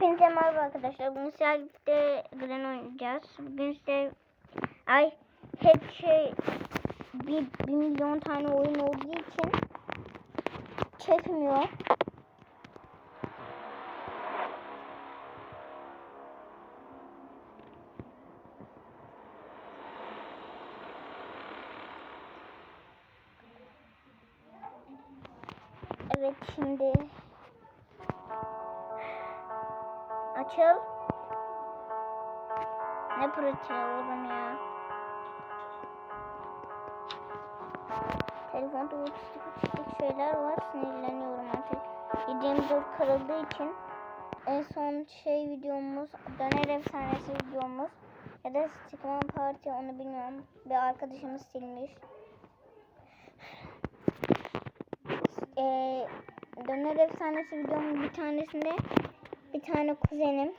Hepinize merhaba arkadaşlar. Bugün sizlerle Gren oynayacağız. Bugün size ay hep şey bir, bir milyon tane oyun olduğu için çekmiyor. Evet şimdi Açıl. Ne pratiği oğlum ya. Telefonda otistik otistik şeyler var. Sinirleniyorum artık. 724 kırıldığı için en son şey videomuz, döner efsanesi videomuz ya da Stickman Party onu bilmiyorum. Bir arkadaşımız silmiş. Ee, döner efsanesi videomun bir tanesinde bir tane kuzenim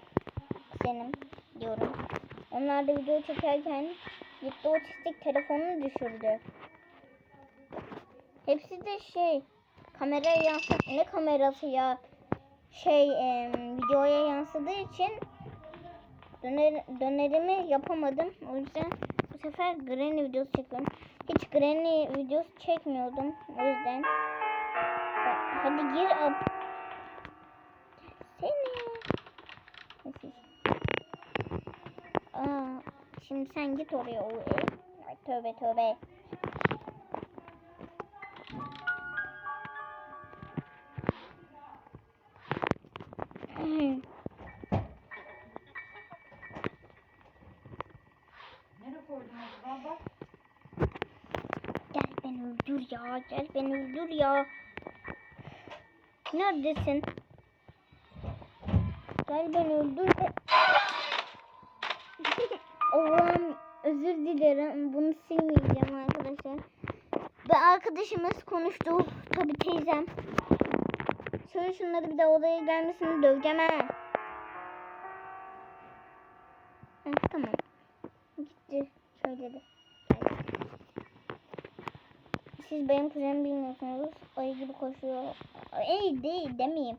kuzenim diyorum. Onlar da video çekerken gitti otistik telefonunu düşürdü. Hepsi de şey kameraya yansıt ne kamerası ya şey e, videoya yansıdığı için döner, dönerimi yapamadım. O yüzden bu sefer Granny videosu çekiyorum. Hiç Granny videosu çekmiyordum. O yüzden hadi gir ab seni. Nefis. Aa, şimdi sen git oraya o ev. Ay tövbe tövbe. Gel beni öldür ya. Gel beni öldür ya. Neredesin? Gel beni öldür. de- Allah'ım özür dilerim. Bunu silmeyeceğim arkadaşlar. Ve arkadaşımız konuştu. Tabi teyzem. Söyle şunları bir de odaya gelmesini döveceğim ha. Heh, tamam. Gitti. Söyledi. Siz benim kuzenimi bilmiyorsunuz. Ayı gibi koşuyor. Ey değil demeyeyim.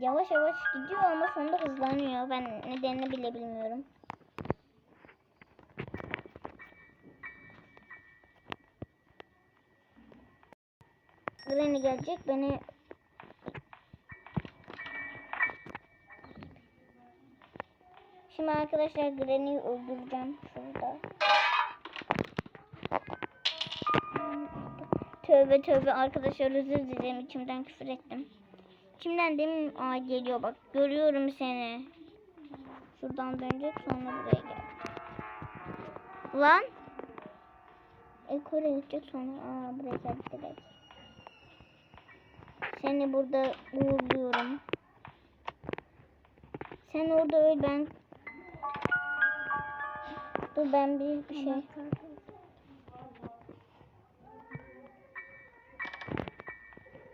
Yavaş yavaş gidiyor ama sonunda hızlanıyor. Ben nedenini bile bilmiyorum. Granny gelecek beni Şimdi arkadaşlar Granny'yi öldüreceğim şurada. Tövbe tövbe arkadaşlar özür dilerim içimden küfür ettim. İçimden demin aa geliyor bak görüyorum seni. Şuradan dönecek sonra buraya gel. Lan. İlk oraya gidecek sonra aa buraya geldi direkt. Seni burada uğurluyorum. Sen orada öl ben. Dur ben bir, şey.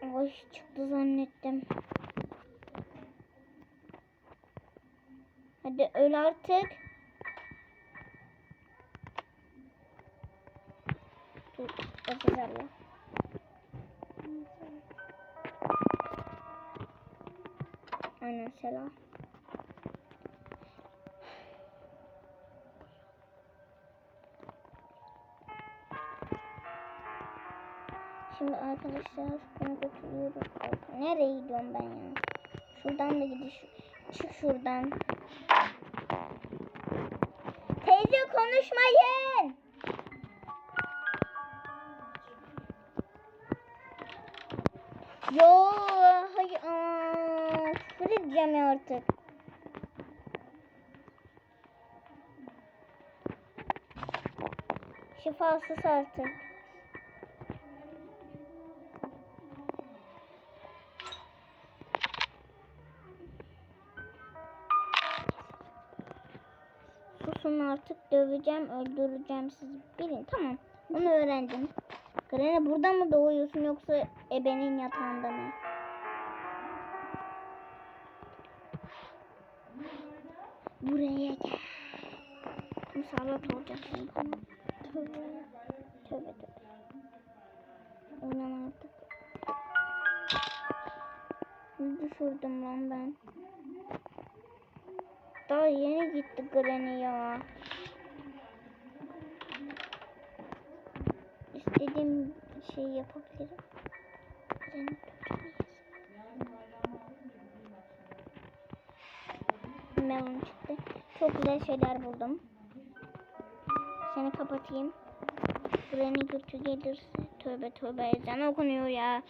Ay çıktı zannettim. Hadi öl artık. Dur, Allah. Aynen selam. Arkadaşlar bunu götürüyoruz. Ay, Nereye gidiyorum ben ya? Şuradan da gidiş. Çık şuradan. Teyze konuşmayın. Yo, hayır. Aa, küfür ya artık. Şifasız artık. Susun artık döveceğim, öldüreceğim sizi. Bilin tamam. Onu öğrendim. Grene burada mı doğuyorsun yoksa ebenin yatağında mı? Buraya gel. Musallat olacaksın bana. Tövbe. Tövbe tövbe. Oynama artık. Düşürdüm lan ben? Daha yeni gitti Granny ya. İstediğim şeyi yapabilirim. Granny. Melon çıktı. Çok güzel şeyler buldum. Seni kapatayım. Granny götü gelirse. Tövbe tövbe ezan okunuyor ya.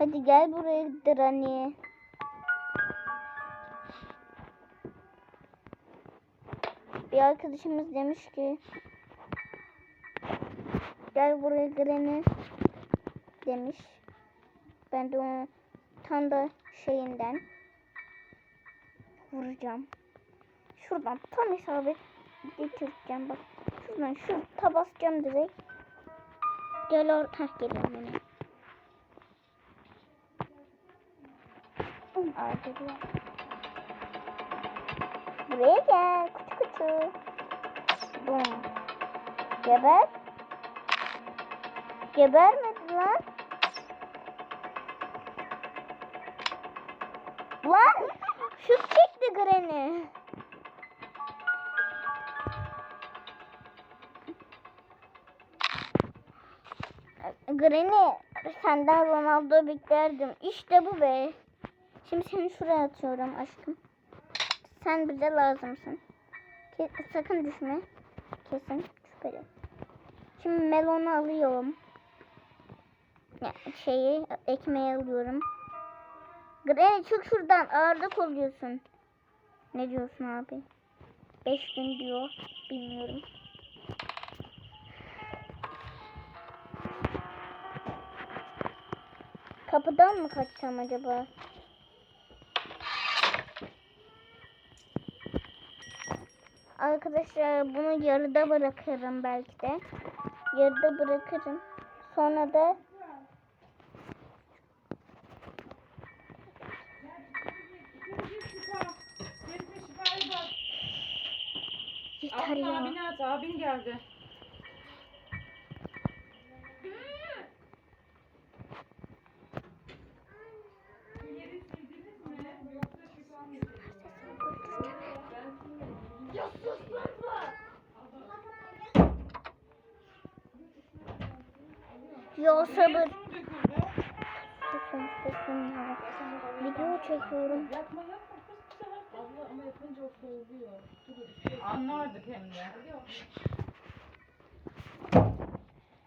Hadi gel buraya Granny. Bir arkadaşımız demiş ki gel buraya Granny demiş. Ben de onu tam da şeyinden vuracağım. Şuradan tam isabet getireceğim bak. Şuradan şu tabasacağım direkt. Gel or Heh, geliyorum yine. Arkadaşlar. Buraya gel. Kutu kutu. Bum. Geber. Gebermedi lan. Lan şu çekti Granny. Granny senden Ronaldo beklerdim. İşte bu be. Şimdi seni şuraya atıyorum aşkım. Sen bize lazımsın. Sakın düşme. Kesin şüpheli. Şimdi melonu alıyorum. Ya, şeyi ekmeği alıyorum. Granny çık şuradan ağırlık oluyorsun. Ne diyorsun abi? 5000 diyor. Bilmiyorum. Kapıdan mı kaçsam acaba? Arkadaşlar bunu yarıda bırakırım belki de. Yarıda bırakırım. Sonra da yeter ya. Abin geldi. Ya sabır. Susun susun ya. Video çekiyorum. Yapma yapma kız bir sefer. Abla ama yapınca o soğuyor. Anlardık hem de.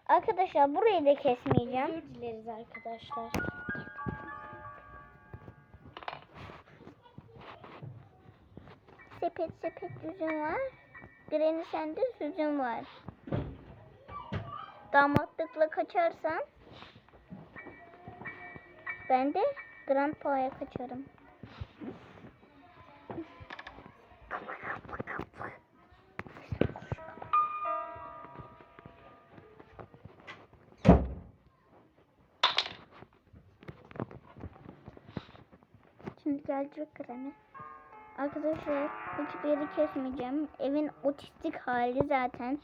Arkadaşlar burayı da kesmeyeceğim. Özür dileriz arkadaşlar. Sepet sepet yüzüm var. Granny sende süzüm var. Damatlıkla kaçarsan ben de Grandpa'ya kaçarım. Şimdi gelecek Granny. Arkadaşlar hiçbir yeri kesmeyeceğim. Evin otistik hali zaten.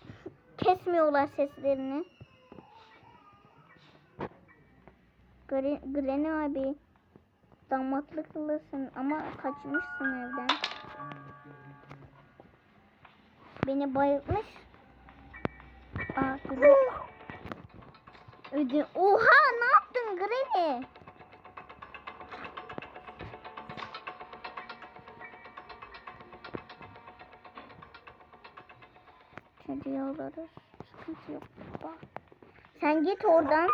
Kesmiyorlar seslerini. Granny abi damatlıklısın ama kaçmışsın evden. Beni bayıltmış. Aa. Ödü. Oha ne yaptın Granny? Çocuğu alırız. Sıkıntı yok baba. Sen git oradan.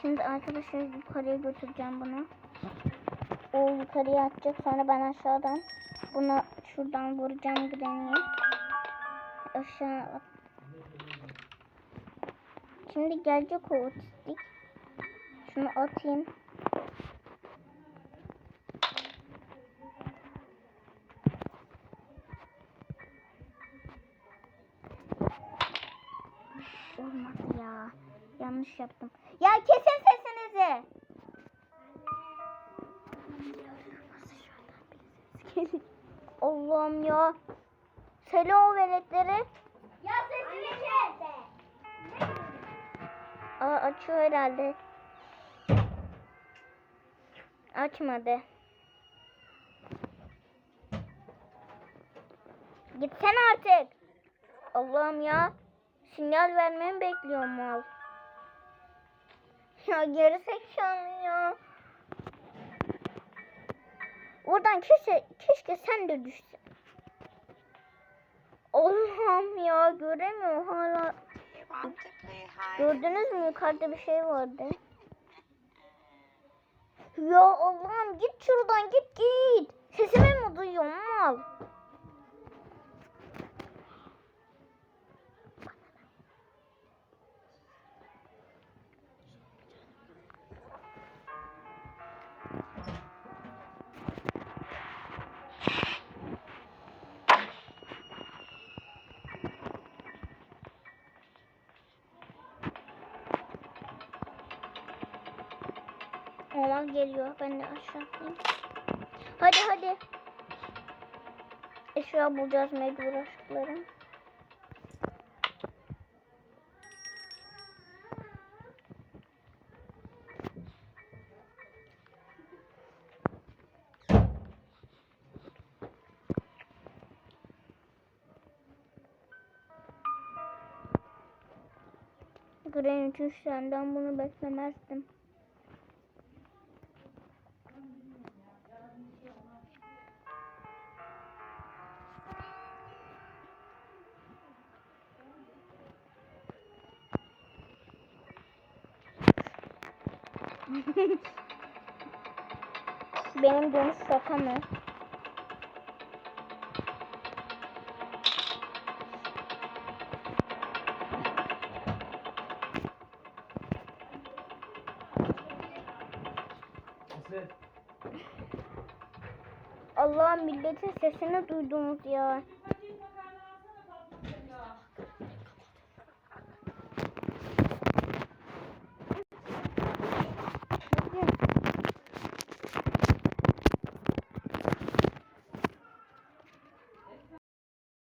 Şimdi arkadaşlar yukarıya götüreceğim bunu. O yukarıya atacak sonra ben aşağıdan bunu şuradan vuracağım Granny'e. Aşağı. Şimdi gelecek o otistik. Şunu atayım. Yanlış yaptım. Ya kesin sesinizi. Allah'ım ya. Söyle o veletleri. Ya sesini kes. Aa, açıyor herhalde. Açmadı. Gitsen artık. Allah'ım ya. Sinyal vermemi bekliyorum mal. Ya geri zekalı ya. Oradan keşke, keşke sen de düşsen. Allah'ım ya göremiyor hala. Gördünüz mü yukarıda bir şey vardı. Ya Allah'ım git şuradan git git. Sesimi mi duyuyorsun mal? Oğlan geliyor. Ben de aşağı. Hadi hadi. Eşya bulacağız mecbur aşklarım. Granny senden bunu beklemezdim. Benim dönüş şaka mı? Allah milletin sesini duydunuz ya.